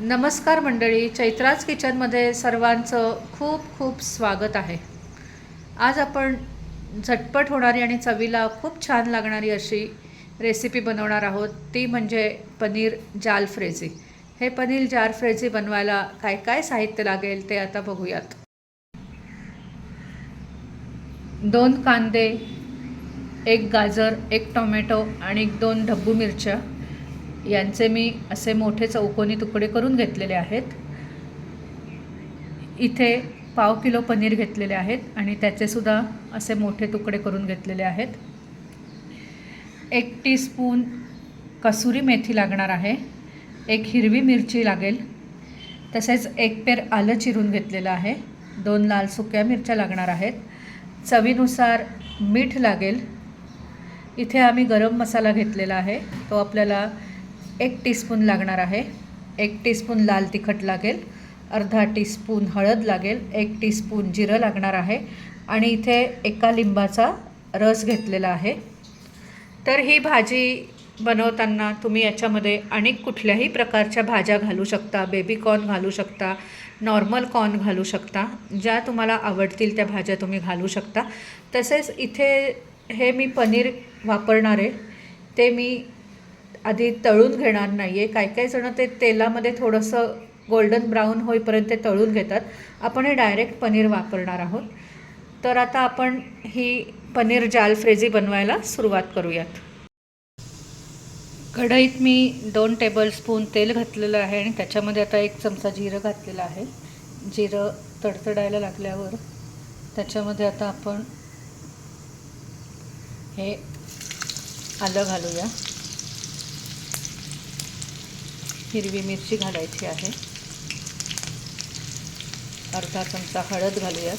नमस्कार मंडळी चैत्राज किचनमध्ये सर्वांचं खूप खूप स्वागत आहे. आज आपण झटपट होणारी आणि चवीला खूप छान लागणारी अशी रेसिपी बनवणार आहोत. ती म्हणजे पनीर जाल फ्रेझी. हे पनीर जाल फ्रेझी बनवायला काय काय साहित्य लागेल ते आता बघूयात. दोन कांदे एक गाजर एक टोमॅटो आणि एक दोन ढब्बू मिरच्या. यांचे मी असे मोठे चौकोनी तुकडे करून घेतलेले आहेत. इथे पाव किलो पनीर घेतलेले आहेत आणि त्याचेसुद्धा असे मोठे तुकडे करून घेतलेले आहेत. एक टीस्पून कसुरी मेथी लागणार आहे. एक हिरवी मिरची लागेल. तसेच एक पेर आलं चिरून घेतलेलं आहे. दोन लाल सुक्या मिरच्या लागणार आहेत. चवीनुसार मीठ लागेल. इथे आम्ही गरम मसाला घेतलेला आहे. तो आपल्याला एक टीस्पून लागणार आहे. एक टीस्पून लाल तिखट लागेल. अर्धा टीस्पून हळद लागेल. एक टीस्पून जिरं लागणार आहे. आणि इथे एका लिंबाचा रस घेतलेला आहे. तर ही भाजी बनवताना तुम्ही याच्यामध्ये अनेक कुठल्याही प्रकारच्या भाज्या घालू शकता बेबी कॉर्न घालू शकता नॉर्मल कॉर्न घालू शकता ज्या तुम्हाला आवडतील त्या भाज्या तुम्ही घालू शकता. तसेच इथे हे मी पनीर वापरणार आहे. ते मी आधी तळून घेणार नाही आहे काही काही जणं ते तेलामध्ये थोडंसं गोल्डन ब्राऊन होईपर्यंत ते तळून घेतात. आपण हे डायरेक्ट पनीर वापरणार आहोत. तर आता आपण ही पनीर जाल फ्रेझी बनवायला सुरुवात करूयात. कढईत मी दोन टेबलस्पून तेल घातलेलं आहे आणि त्याच्यामध्ये आता एक चमचा जिरं घातलेलं आहे. जिरं तडतडायला लागल्यावर त्याच्यामध्ये आता आपण हे आलं घालूया. हिरवी मिरची घालायची आहे. अर्धा चमचा हळद घालूयात.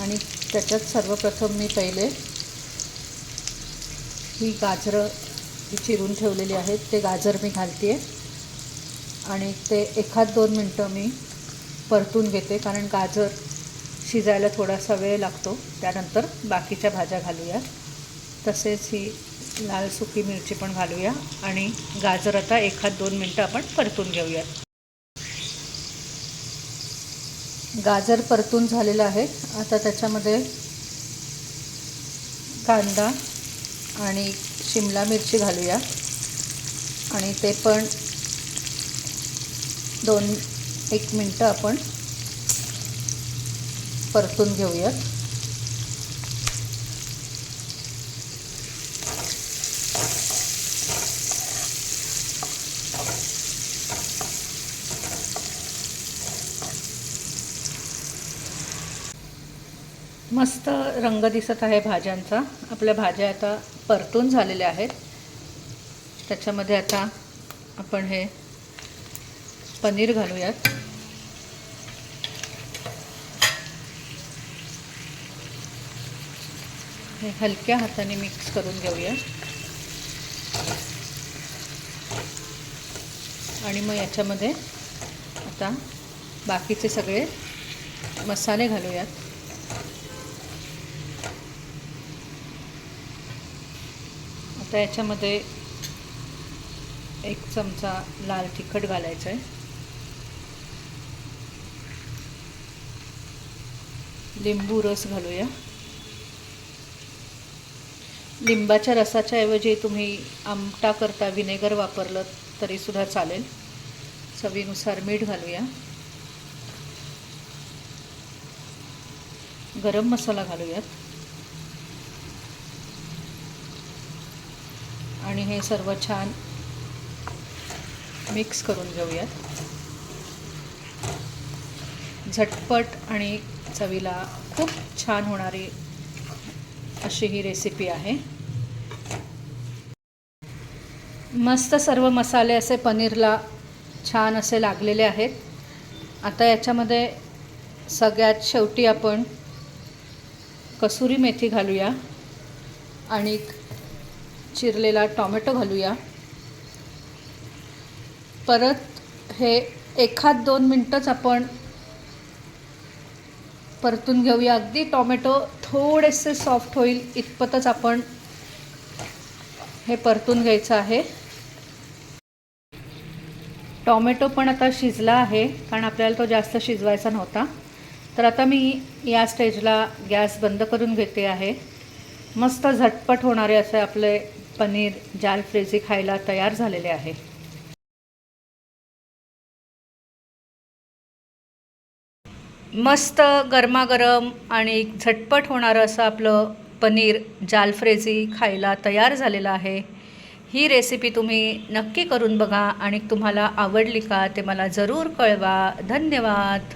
आणि त्याच्यात सर्वप्रथम मी पहिले ही गाजरं चिरून ठेवलेली आहेत. ते गाजर मी घालते आहे आणि ते एखाद दोन मिनटं मी परतून घेते कारण गाजर शिजायला थोडासा वेळ लागतो. त्यानंतर बाकीच्या भाज्या घालूयात. तसेच ही लाल सुकी मिरची पण घालूया आणि गाजर आता एखाद दोन मिनटं आपण परतून घेऊयात. गाजर परतून झालेलं आहे. आता त्याच्यामध्ये कांदा आणि शिमला मिरची घालूया. आणि ते पण दोन एक मिनटं आपण परतून घेऊयात. मस्त रंग दिसत आहे भाज्यांचा. आपल्या भाज्या आता परतून झालेल्या आहेत. त्याच्यामध्ये आता आपण हे पनीर घालूयात. हे हलक्या हाताने मिक्स करून घेऊया. आणि मग याच्यामध्ये आता बाकीचे सगळे मसाले घालूयात. आता याच्यामध्ये एक चमचा लाल तिखट घालायचं आहे. लिंबू रस घालूया. लिंबाच्या रसाच्या ऐवजी तुम्ही आमटा करता व्हिनेगर वापरलं तरीसुद्धा चालेल. चवीनुसार मीठ घालूया. गरम मसाला घालूयात. आणि हे सर्व छान मिक्स करून घेऊयात. झटपट आणि चवीला खूप छान होणारी अशी ही रेसिपी आहे. मस्त सर्व मसाले असे पनीरला छान असे लागलेले आहेत. आता याच्यामध्ये सगळ्यात शेवटी आपण कसुरी मेथी घालूया आणि चिरलेला टॉमॅटो घालूया. परत हे एखाद दोन मिनटंच आपण परतून घेऊया. अगदी टॉमॅटो थोडेसे सॉफ्ट होईल इतपतच आपण हे परतून घ्यायचं आहे. टॉमॅटो पण आता शिजला आहे कारण आपल्याला तो जास्त शिजवायचा नव्हता. तर आता मी या स्टेजला गॅस बंद करून घेते आहे. मस्त झटपट होणारे असे आपले पनीर जाल फ्रेझी खायला तयार झालेले आहे. मस्त गरमागरम आणि झटपट होणारं असं आपलं पनीर जालफ्रेझी खायला तयार झालेलं आहे. ही रेसिपी तुम्ही नक्की करून बघा आणि तुम्हाला आवडली का ते मला जरूर कळवा. धन्यवाद.